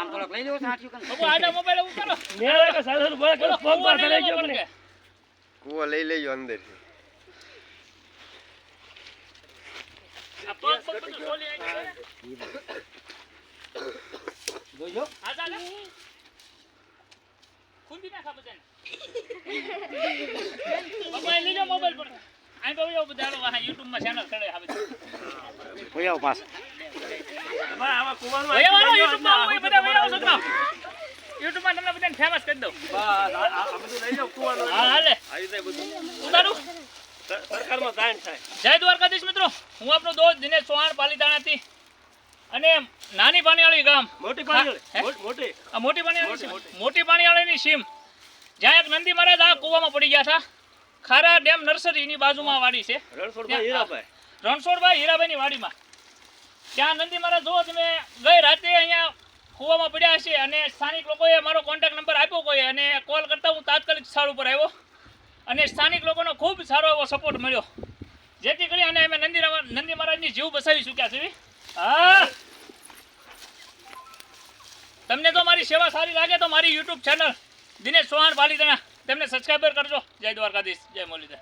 આમ થોડોક લઈ લેવો સાચું કન આડા મોબાઈલ ઉપર કરો મેળા કે સાધન બોલે કે ફોન કૂવો લઈ પડે મને. કે? લઈ લેજો અંદર આ પગ પગ બધું ખોલી નાખ્યું જોજો. આ ચાલે. ખુંદી નાખા બધાને. બાપુ લઈ જાઓ મોબાઈલ પર અહીં તો જાઓ બધા હાલો, આ યુટ્યુબમાં ચેનલ ચડે આ બધી કોઈ આવો પાછો. આવા આવો, આટલી યુટ્યુબમાં આવો, એ બધા કરી દઉં બસ, આ- આ આ બધું લઈ જાઓ કૂવાનું. હા હાલે. આવી જાય બધું. ઉતારું. સરકારમાં દાન થાય. જય દ્વારકાધીશ મિત્રો. હું આપણો દોસ્ત દિનેશ ચૌહાણ પાલીતાણાથી. અને નાની પાણીવાળી ગામ. મોટી હા, મોટી- મોટી? આ મોટી પાણીવાળી મોટી, પાણીવાળીની સીમ. જ્યાં એક નંદી મહારાજ આ કૂવામાં પડી ગયા હતા. ખારા ડેમ નર્સરીની બાજુમાં વાડી છે. રણછોડભાઈ હીરાભાઈ રણછોડભાઈ હીરાભાઈની વાડીમાં. ત્યાં નંદી મહારાજ જો તમે ગઈ રાતે અહીંયા કૂવામાં પડ્યા છે અને સ્થાનિક લોકોએ મારો કોન્ટેક્ટ નંબર આપ્યો કોઈ અને કોલ કરતાં હું તાત્કાલિક સ્થળ ઉપર આવ્યો. અને સ્થાનિક લોકોનો ખૂબ સારો એવો સપોર્ટ મળ્યો. જેથી કરી અને અમે નંદી નંદી મહારાજની જીવ બસાવી ચૂક્યા છીએ હા. તમને તો મારી સેવા સારી લાગે તો મારી યુટ્યુબ ચેનલ દિનેશ ચૌહાણ પાલીતાણા. તેમને સબસ્ક્રાઈબર કરજો. જય દ્વારકાધીશ. જય મુરલીધર.